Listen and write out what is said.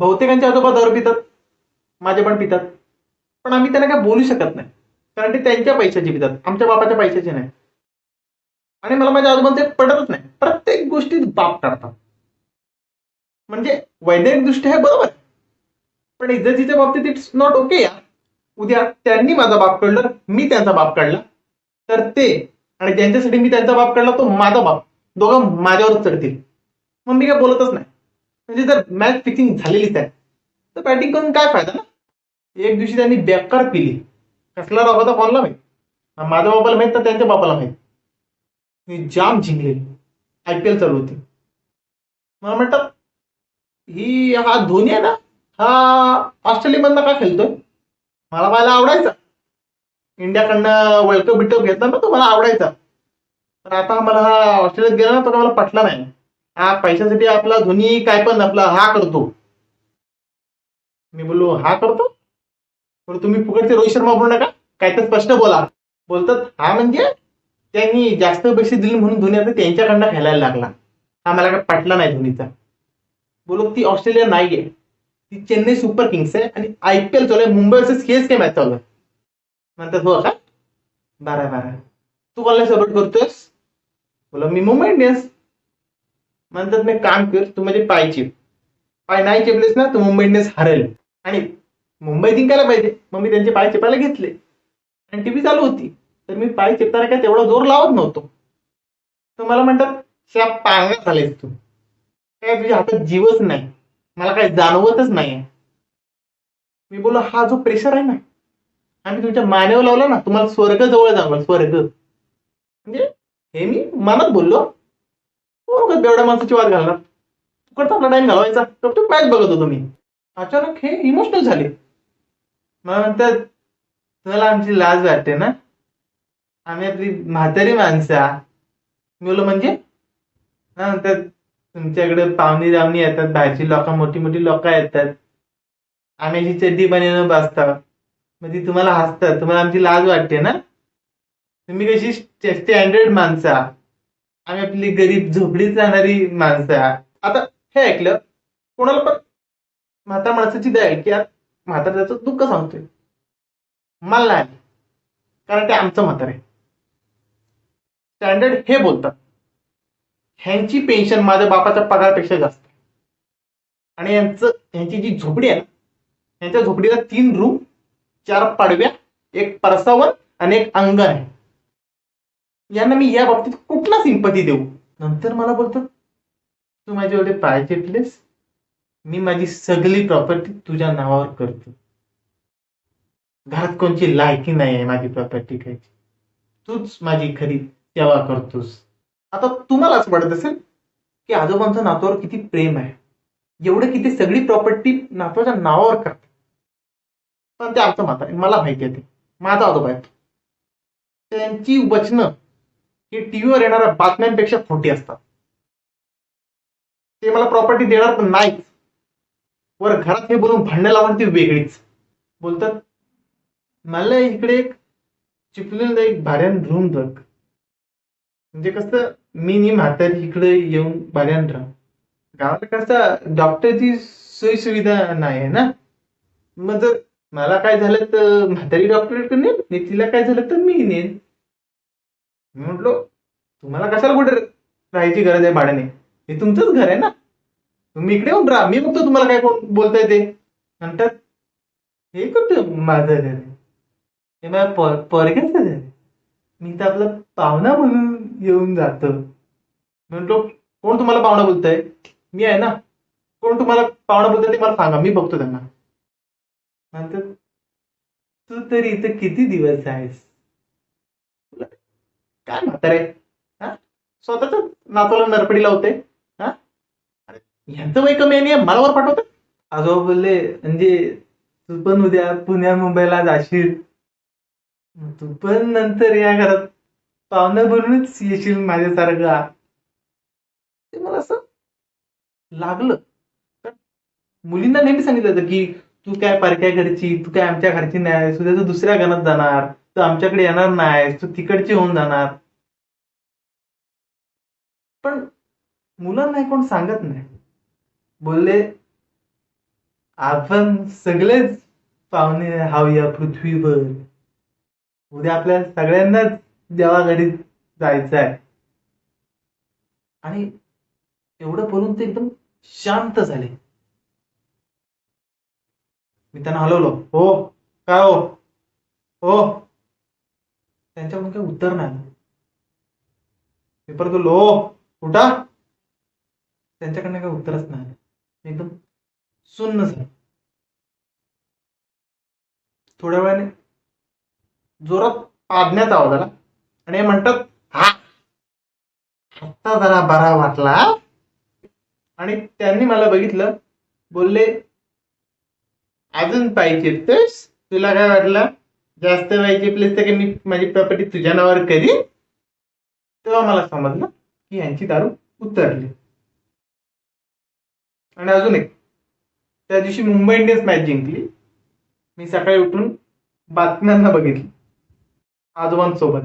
बहुतेकांचे आजोबा दारू पितात माझे पण पितात. पण आम्ही त्यांना काय बोलू शकत नाही. कारण ते त्यांच्या पैशाचे पितात आमच्या बापाच्या पैशाचे नाही. आणि मला माझ्या आजोबांचे पटतच नाही. प्रत्येक गोष्टीत बाप काढतात म्हणजे वैज्ञानिक दृष्ट्या हे बरोबर पण इज्जतीच्या बाबतीत इट्स नॉट ओके या उद्या त्यांनी माझा बाप काढला मी त्यांचा बाप काढला तर ते आणि ज्यांच्यासाठी मी त्यांचा बाप काढला तो माझा बाप. दोघं माझ्यावरच चढतील. मग मी काय बोलतच नाही. म्हणजे जर मॅच फिक्सिंग झालेलीच आहे तर बॅटिंग करून काय फायदा ना? एक दिवशी त्यांनी बेकार पिली. कसला राग होता कोणाला माहीत? माझ्या बापाला माहीत तर त्यांच्या बापाला माहीत. मी जाम जिंकलेली. आय पी एल चालू होती. मला म्हणतात ही हा धोनी आहे ना? हा ऑस्ट्रेलियामधनं का खेळतोय? मला पाहायला आवडायचा. इंडियाकडनं वर्ल्ड कप बिटकप घेतला ना तो मला आवडायचा. पण आता मला हा ऑस्ट्रेलियात गेला ना तो मला पटला नाही. हा पैशासाठी आपला धोनी काय पण आपला हा करतो. मी बोललो हा करतो? बरं तुम्ही फुकटचे रोहित शर्मा बोलू नका. काय तर स्पष्ट बोला. बोलतात हा म्हणजे त्यांनी जास्त पैसे दिले म्हणून धोनी आता त्यांच्याकडनं खेळायला लागला. हा मला काय पटला नाही धोनीचा. बोलो ती ऑस्ट्रेलिया नाही आहे ती चेन्नई सुपर किंग्स आहे आणि आय पी एल चालू आहे. मुंबई वर्सेस केस काय मॅच चालू आहे. म्हणतात हो का? बरं बरं. तू कोणाला सपोर्ट करतोयस? बोला मी मुंबई इंडियन्स. म्हणतात मी काम कर तू म्हणजे पाय चिप. पाय नाही चिपलेस ना तू मुंबई इंडियन्स हरेल. आणि मुंबई जिंकायला पाहिजे. मग मी त्यांचे पाय चिपायला घेतले. आणि टीव्ही चालू होती. तर मी पाय चिपताना काय तेवढा जोर लावत नव्हतो. तर मला म्हणतात श्या पांगा झालेस तू. काय तुझ्या हातात जीवच नाही. मला काय जाणवतच नाही मी बोललो हा जो प्रेशर आहे ना आम्ही तुमच्या मानेवर लावला ना तुम्हाला स्वर्ग जवळ जाणार स्वर्ग. म्हणजे हे मी मनात बोललो. बेवड्या माणसाची वाद घालणार? फुकटचा आपला टाइम घालवायचा. तो मॅच बघत होतो मी अचानक हे इमोशनल झाले. मला म्हणतात तुम्हाला आमची लाज वाटते ना. आम्ही आपली म्हातारी माणसा मी बोललो म्हणजे? हा म्हणतात तुमच्याकडे पाहुणी जावणी येतात बाहेरची लोक मोठी मोठी लोक येतात. आम्ही अशी चड्डी बनवून बसतात मग ती तुम्हाला हसतात. तुम्हाला आमची लाज वाटते ना. तुम्ही कशी स्टँडर्ड माणसा आम्ही आपली गरीब झोपडीत राहणारी माणसं आता हे ऐकलं कोणाला पण म्हातार माणसाची दया की यार म्हातार त्याचं दुःख सांगतोय. मला नाही. कारण ते आमचं म्हातार. आहे स्टँडर्ड हे बोलतात. ह्यांची पेन्शन माझ्या बापाच्या पगारापेक्षा जास्त आहे. आणि यांचं यांची जी झोपडी आहे ना यांच्या झोपडीला तीन रूम चार पाडव्या एक परसावर आणि एक अंगण आहे. यांना मी या बाबतीत कुठला सिंपती देऊ? नंतर मला बोलतात तू माझे एवढे पाय चेपलेस मी माझी सगळी प्रॉपर्टी तुझ्या नावावर करतो. घरात कोणची लायकी नाही आहे माझी प्रॉपर्टी खायची तूच माझी खरी सेवा करतोस. आता तुम्हालाच वाटत असेल की आजोबांचं नातवावर किती प्रेम आहे. एवढं किती सगळी प्रॉपर्टी नातवाच्या नावावर करतात. पण ते आमचं माता आहे मला माहिती आहे ते. माझा आजोबा आहे त्यांची वचनं ही टीव्हीवर येणाऱ्या बातम्यांपेक्षा खोटी असतात. ते मला प्रॉपर्टी देणार तर नाहीच वर घरात हे बोलून भांडणं लावून ती वेगळीच. बोलतात मला इकडे एक चिपलेलं एक भाड्यान रूम बघ. म्हणजे कसं मी नी म्हातारी इकडे येऊन भाड्यान राह. गावाला कसं डॉक्टरची सोयी सुविधा नाही आहे ना. मग जर मला काय झालं तर म्हातारी डॉक्टरकडे नेन तिला काय झालं तर मी नेन मी म्हटलो तुम्हाला कशाला कुठे राहायची गरज आहे भाड्याने? हे तुमचंच घर आहे ना? तुम्ही इकडे येऊन राहा. मी बघतो तुम्हाला काय कोण बोलताय ते? म्हणतात हे करतो माझं घर हे माझ्या पोर पोरग्याचं घर मी तर आपला पाहुणा म्हणून येऊन जातो. म्हटलो कोण तुम्हाला पाहुणा बोलताय? मी आहे ना? कोण तुम्हाला पाहुणा बोलताय ते मला सांगा. मी बघतो त्यांना. म्हणतात तू तरी इथं किती दिवस आहेस? काय म्हातारे हा? स्वतःच नातवाला नरपडी लावते हा? अरे यांचं वय कमी आहे मला वर पाठवत आजोबा बोलले म्हणजे तू पण उद्या पुण्या मुंबईला जाशील. तू पण नंतर या घरात पाहुणं बनूनच येशील माझ्यासारखा. ते मला असं लागलं. मुलींना नेहमी सांगितलं होतं की तू काय परक्या घरची तू काय आमच्या घरची नाही उद्या तू दुसऱ्या घरात जाणार. तू आमच्याकडे येणार नाही तू तिकडची होऊन जाणार. पण मुलांना कोण सांगत नाही. बोलले आपण सगळेच पाहुणे हाव या पृथ्वीवर. उद्या आपल्या सगळ्यांनाच देवाघरी जायचं आहे. आणि एवढं बोलून ते एकदम शांत झाले. मी त्यांना हलवलो हो काय हो? हो त्यांच्याकडून काही उत्तर नाही. पेपर तो लो. बोललो त्यांच्याकडनं काही उत्तरच नाही. एकदम सुन्न झालं. थोड्या वेळाने जोरात पाडण्याचा आवाज आला. आणि हे म्हणतात हा. आता जरा बरा वाटला. आणि त्यांनी मला बघितलं. बोलले अजून पाहिजे तेच तुला काय वाटलं? जास्त व्हायची प्लेस तर मी माझी प्रॉपर्टी तुझ्या नावावर करीन? तेव्हा मला समजलं की यांची दारू उतरली. आणि अजून एक. त्या दिवशी मुंबई इंडियन्स मॅच जिंकली. मी सकाळी उठून बातम्यांना बघितली. आजोबांसोबत.